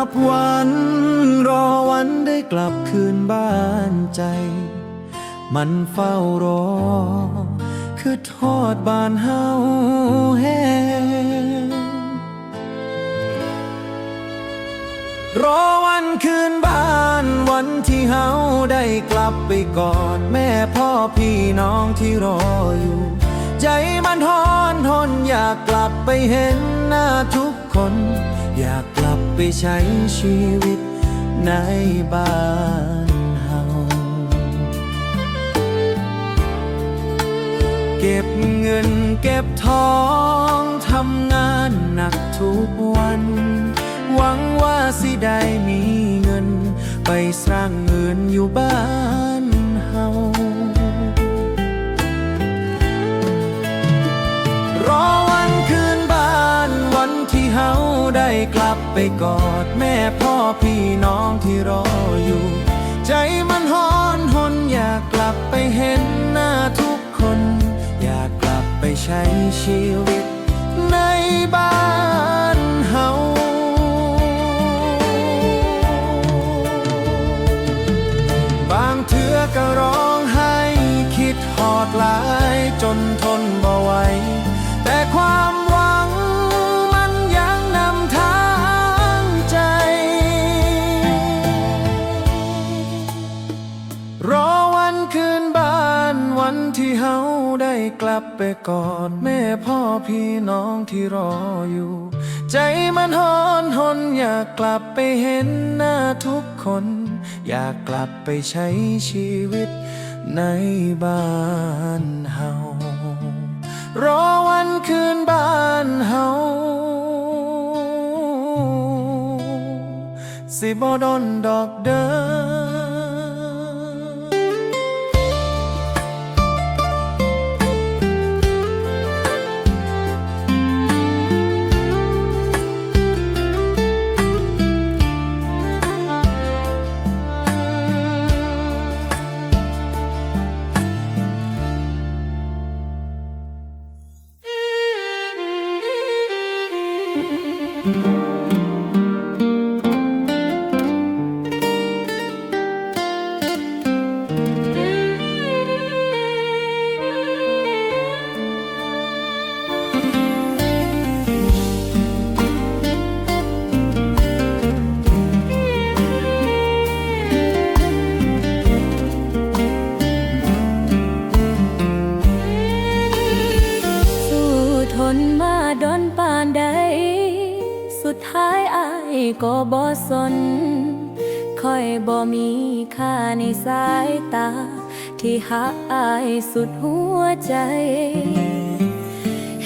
นับวันรอวันได้กลับคืนบ้านใจ มันเฝ้ารอ คือทอดบานเฮาแห้งรอวันคืนบ้านวันที่เฮาได้กลับไปกอดแม่พ่อพี่น้องที่รออยู่ ใจมันทอนทนอยากกลับไปเห็นหน้าทุกคน ไปใช้ชีวิตในบ้านเฮาเก็บเงินเก็บทองทำงานหนักทุกวัน หวังว่าสิได้มีเงิน ไปสร้างเงินอยู่บ้านเฮารอวันคืนบ้านวันที่เฮาได้กลับ ไปกอดแม่พ่อพี่น้องที่รออยู่ ใจมันฮ้อนหนอยากกลับไปเห็นหน้าทุกคน อยากกลับไปใช้ชีวิตในบ้าน ลับไปกอดแม่พ่อพี่น้องที่รออยู่ ใจมันหอนหนอยากกลับไปเห็นหน้าทุกคน อยากกลับไปใช้ชีวิตในบ้านเฮารอวันคืนบ้านเฮาสิบ่ดนดอกเด้อ ค่อยบ่มีค่าในสายตา ที่หักอายสุดหัวใจ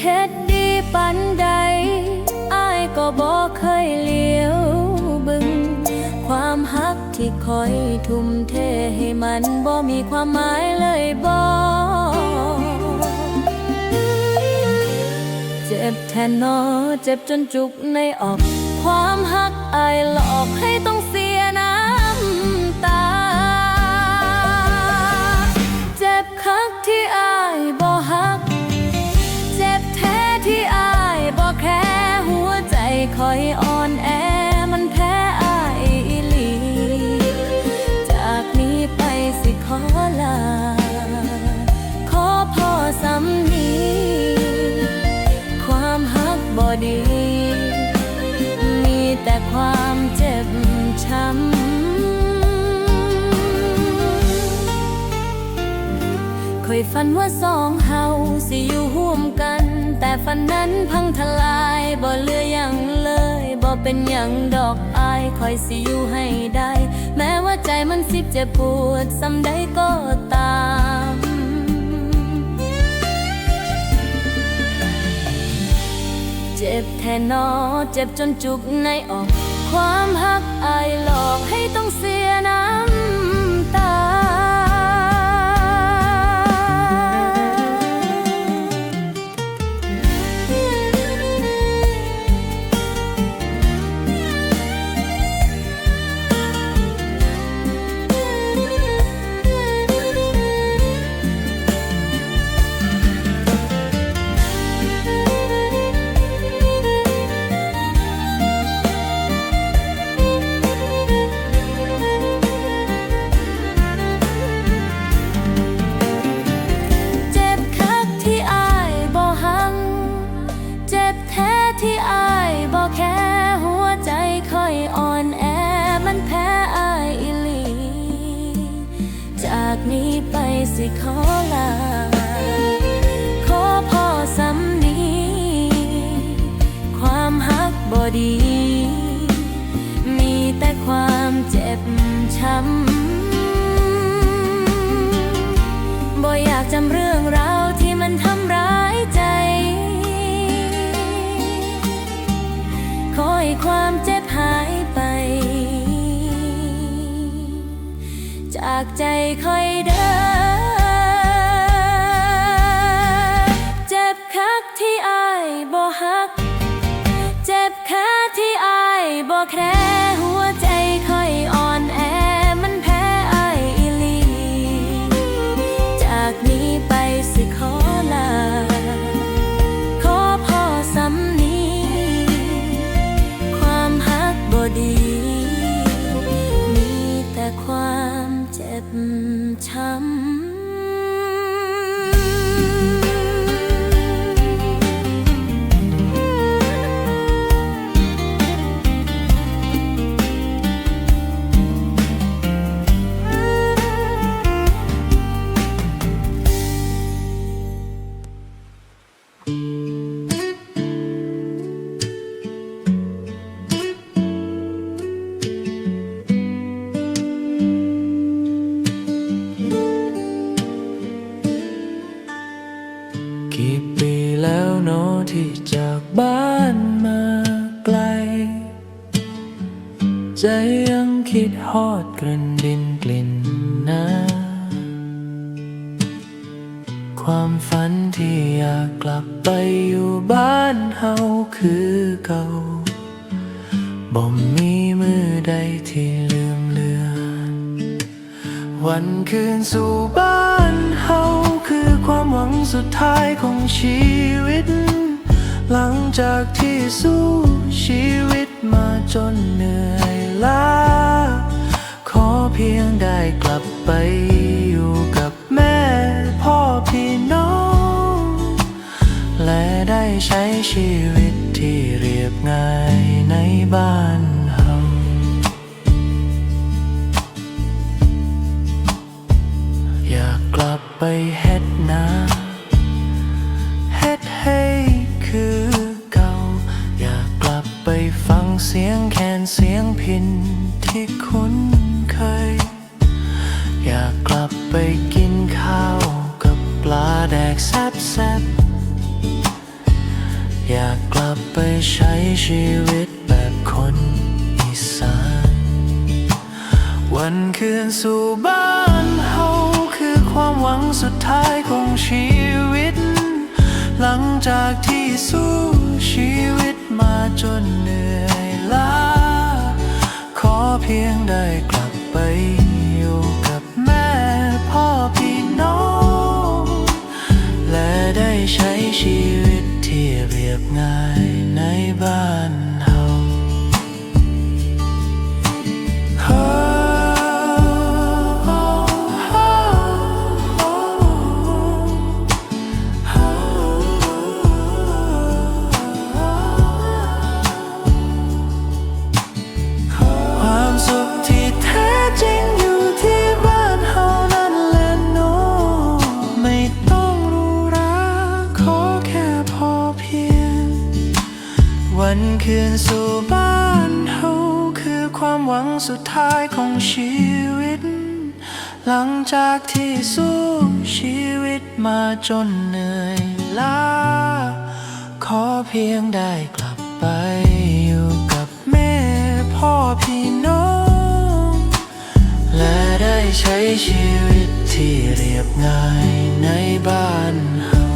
เฮ็ดดีปันใดอายก็บ่เคยเลี้ยวบึง ความหักที่คอยทุ่มเทให้มันบ่มีความหมายเลยบ่เจ็บแทนนอเจ็บจนจุกในออก ความหักอายหลอกให้ต้อง ฝันว่าสองเฮาสิอยู่ห่วมกัน แต่ฝันนั้นพังทลายบ่เหลืออย่างเลยบ่เป็นอย่างดอกอายคอยสิอยู่ให้ได้ แม้ว่าใจมันสิบเจ็บปวดซ้ำใดก็ตามเจ็บแทนนอเจ็บจนจุกในออก ความหักอายหลอก เจ็บช้ำบ่อยากจำเรื่องราวที่มันทำร้ายใจขอให้ความเจ็บหายไป จากใจคอยเด้อเจ็บคักที่อายบ่ฮัก เจ็บแค่ที่อายบ่แคร์ อดกลิ่นดินกลิ่นน้ำความฝันที่อยากกลับไปอยู่บ้านเฮาคือเก่าบ่มีมือใดที่ลืมเลือน วันคืนสู่บ้านเฮาคือความหวังสุดท้ายของชีวิต หลังจากที่สู้ชีวิตมาจนเหนื่อยล้า ชีวิตที่เรียบง่ายในบ้านเฮาอยากกลับไปเฮ็ดนาเฮ็ดให้คือเก่า อยากกลับไปฟังเสียงแคนเสียงพินที่คุ้นเคย อยากกลับไปกินข้าวกับปลาแดกแซ่บ ใช้ชีวิตแบบคนอีสาน วันคืนสู่บ้านเฮาคือความหวังสุดท้ายของชีวิต หลังจากที่สู้ชีวิตมาจนเหนื่อยล้า ขอเพียงได้กลับไปอยู่กับแม่พ่อพี่น้อง และได้ใช้ชีวิต ใคืนสู่บ้านเฮาคือความหวังสุดท้ายของชีวิต หลังจากที่สู้ชีวิตมาจนเหนื่อยล้า ขอเพียงได้กลับไปอยู่กับแม่พ่อพี่น้อง และได้ใช้ชีวิตที่เรียบง่ายในบ้านเฮา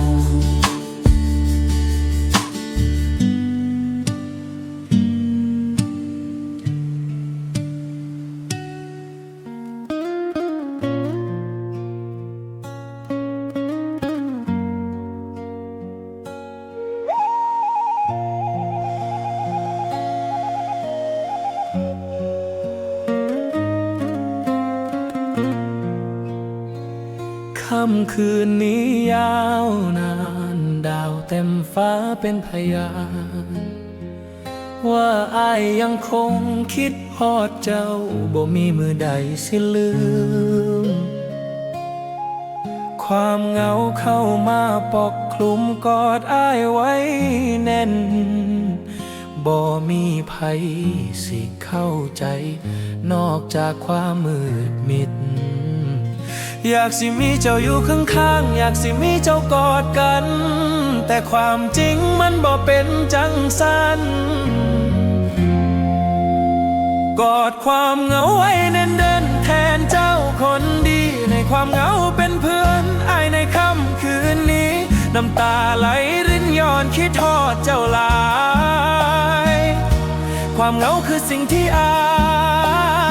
ค่ำคืนนี้ยาวนาน ดาวเต็มฟ้าเป็นพยาน ว่าอายยังคงคิดพอดเจ้าบ่มีมือใดสิลืม ความเหงาเข้ามาปกคลุมกอดอายไว้แน่นบ่มีภัยสิเข้าใจ นอกจากความมืดมิด อยากสิมีเจ้าอยู่ข้างๆอยากสิมีเจ้ากอดกัน แต่ความจริงมันบ่เป็นจังสันกอดความเหงาไว้แน่นเดินแทนเจ้าคนดี ในความเหงาเป็นเพื่อนอายในค่ำคืนนี้ น้ำตาไหลรินย้อนคิดทอดเจ้าหลาย ความเหงาคือสิ่งที่อาย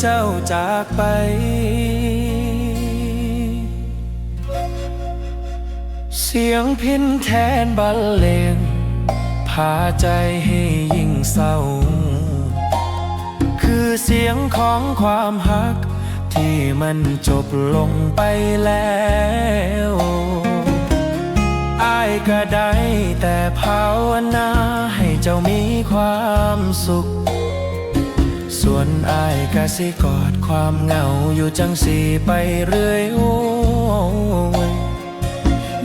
เจ้าจากไป เสียงพินแทนบรรเลงพาใจให้ยิ่งเศร้า คือเสียงของความหัก ที่มันจบลงไปแล้วอายก็ได้แต่ภาวนาให้เจ้ามีความสุข ส่วนอายก็สิกอดความเหงาอยู่จังสีไปเรื่อยโอ้ย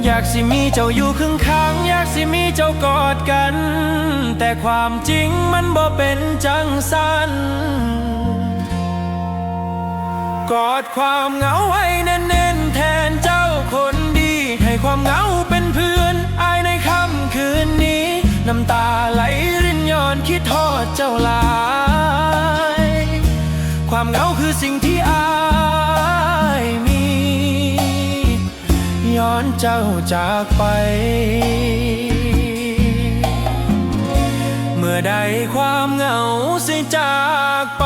อยากสิมีเจ้าอยู่ข้างข้างๆอยากสิมีเจ้ากอดกัน แต่ความจริงมันบ่เป็นจังสันกอดความเหงาไว้แน่นๆแทนเจ้าคนดี ให้ความเหงาเป็นเพื่อนอายในค่ำคืนนี้ น้ำตาไหลรินย้อนคิดทอดเจ้าลา ความเหงาคือสิ่งที่อายมี ย้อนเจ้าจากไป เมื่อใดความเหงาสิจากไป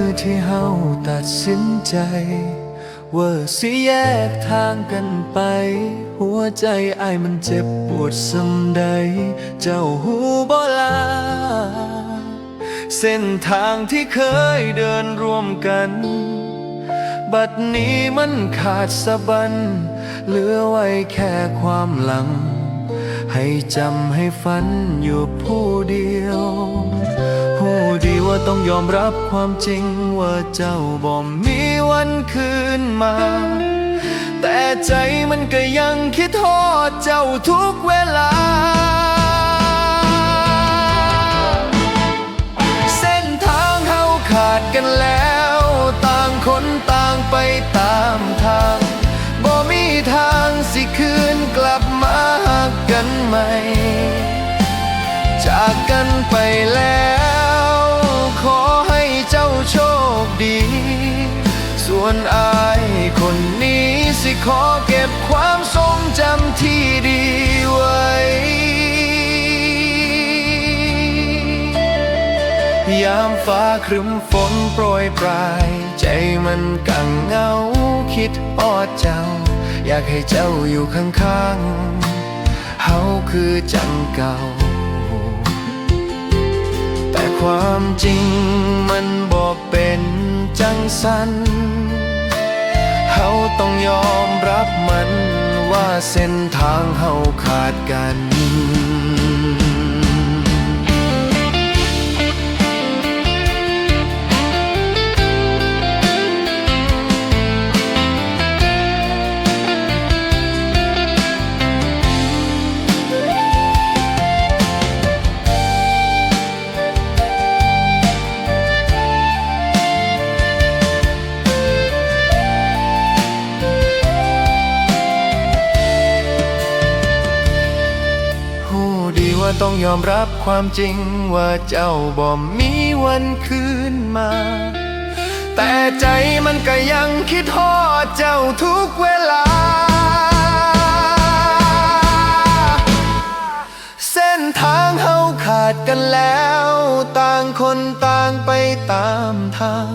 อที่เฮาตัดสินใจ ว่าสิแยกทางกันไป หัวใจไอ้มันเจ็บปวดสำใด เจ้าหูบ่ลา เส้นทางที่เคยเดินร่วมกัน บัดนี้มันขาดสะบัน เหลือไว้แค่ความหลัง ให้จำให้ฝันอยู่ผู้เดียวู้ดีว่าต้องยอมรับความจริงว่าเจ้าบ่มีวันคืนมา แต่ใจมันก็ยังคิดทอดเจ้าทุกเวลา เส้นทางเฮาขาดกันแล้ว ต่างคนต่างไปตามทางบ่มีทางสิคืนกลับมาหักกันใหม่จากกันไปแล้ว ขอให้เจ้าโชคดี ส่วนอายคนนี้สิขอเก็บความทรงจำที่ดีไว้ยามฟ้าครึ้มฝนโปรยปลาย ใจมันกังเหงาคิดออดเจ้า อยากให้เจ้าอยู่ข้างๆเฮาคือจังเก่า ความจริงมันบอกเป็นจังสันเฮาต้องยอมรับมันว่าเส้นทางเฮาขาดกัน ต้องยอมรับความจริงว่าเจ้าบ่มีวันคืนมา แต่ใจมันก็ยังคิดทอดเจ้าทุกเวลา เส้นทางเฮาขาดกันแล้ว ต่างคนต่างไปตามทาง